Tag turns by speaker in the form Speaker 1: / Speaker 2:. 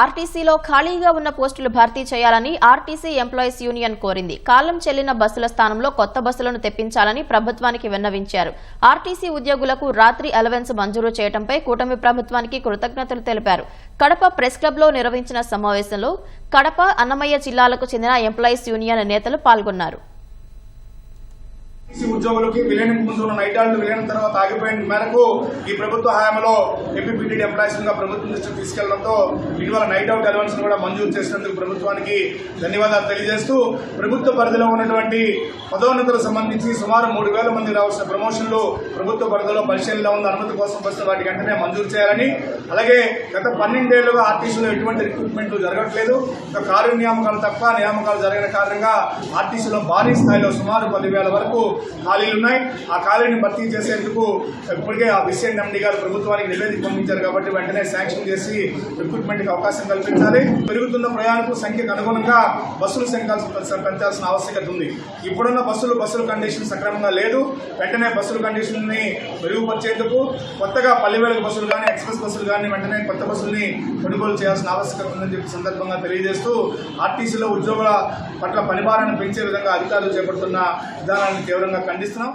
Speaker 1: ఆర్టీసీలో ఖాళీగా ఉన్న పోస్టులు భర్తీ చేయాలని ఆర్టీసీ ఎంప్లాయీస్ యూనియన్ కోరింది. కాలం చెల్లిన బస్సుల స్థానంలో కొత్త బస్సులను తెప్పించాలని ప్రభుత్వానికి విన్నవించారు. ఆర్టీసీ ఉద్యోగులకు రాత్రి అలవెన్స్ మంజూరు చేయడంపై కూటమి ప్రభుత్వానికి కృతజ్ఞతలు తెలిపారు. కడప ప్రెస్ క్లబ్లో నిర్వహించిన సమావేశంలో కడప అన్నమయ్య జిల్లాలకు చెందిన ఎంప్లాయీస్ యూనియన్ నేతలు పాల్గొన్నారు.
Speaker 2: టీసీ ఉద్యోగులకి విలీనం ముందు నైట్ నైటాళ్ళు విలీనం తర్వాత ఆగిపోయిన మేరకు ఈ ప్రభుత్వ హయాంలో ఏపీపీటీడీ ఎంప్లాయీస్ ప్రభుత్వం దృష్టికి తీసుకెళ్ళడంతో ఇటీవల నైట్ అవుట్ అలవెన్స్ కూడా మంజూరు చేసినందుకు ప్రభుత్వానికి ధన్యవాదాలు తెలియజేస్తూ ప్రభుత్వ పరిధిలో ఉన్నటువంటి పదోన్నతులకు సంబంధించి సుమారు మూడు వేల మంది రావాల్సిన ప్రమోషన్లు ప్రభుత్వ పరిధిలో పరిశీలనలో ఉన్న అనుమతి కోసం వస్తే వాటి వెంటనే మంజూరు చేయాలని. అలాగే గత పన్నెండేళ్ళుగా ఆర్టీసీలో ఎటువంటి రిక్రూట్మెంట్లు జరగట్లేదు. ఒక కార్య నియామకాలు తప్ప నియామకాలు జరిగిన కారణంగా ఆర్టీసీలో భారీ స్థాయిలో సుమారు పదివేల వరకు ఖాళీలు ఉన్నాయి. ఆ ఖాళీని భర్తీ చేసేందుకు ఇప్పటికే ఆ విషయం ఎండి గారు ప్రభుత్వానికి నివేదిక పంపించారు కాబట్టి వెంటనే శాంక్షన్ చేసి రిక్రూట్మెంట్కి అవకాశం కల్పించాలి. పెరుగుతున్న ప్రయాణికుల సంఖ్యకు అనుగుణంగా బస్సులు సంఖ్య పెంచాల్సిన ఆవశ్యకత ఉంది. ఇప్పుడున్న బస్సులు బస్సుల కండిషన్ సక్రమంగా లేదు. వెంటనే బస్సుల కండిషన్ని మెరుగుపరిచేందుకు కొత్తగా పల్లెవేలకు బస్సులు కానీ ఎక్స్ప్రెస్ బస్సులు కానీ వెంటనే కొత్త బస్సుల్ని కొనుగోలు చేయాల్సిన ఆవశ్యకత ఉందని చెప్పి సందర్భంగా తెలియజేస్తూ ఆర్టీసీలో ఉద్యోగుల పట్ల పనిభారాన్ని పెంచే విధంగా అధికారులు చేపడుతున్న విధానాన్ని తీవ్రంగా ఖండిస్తున్నాం.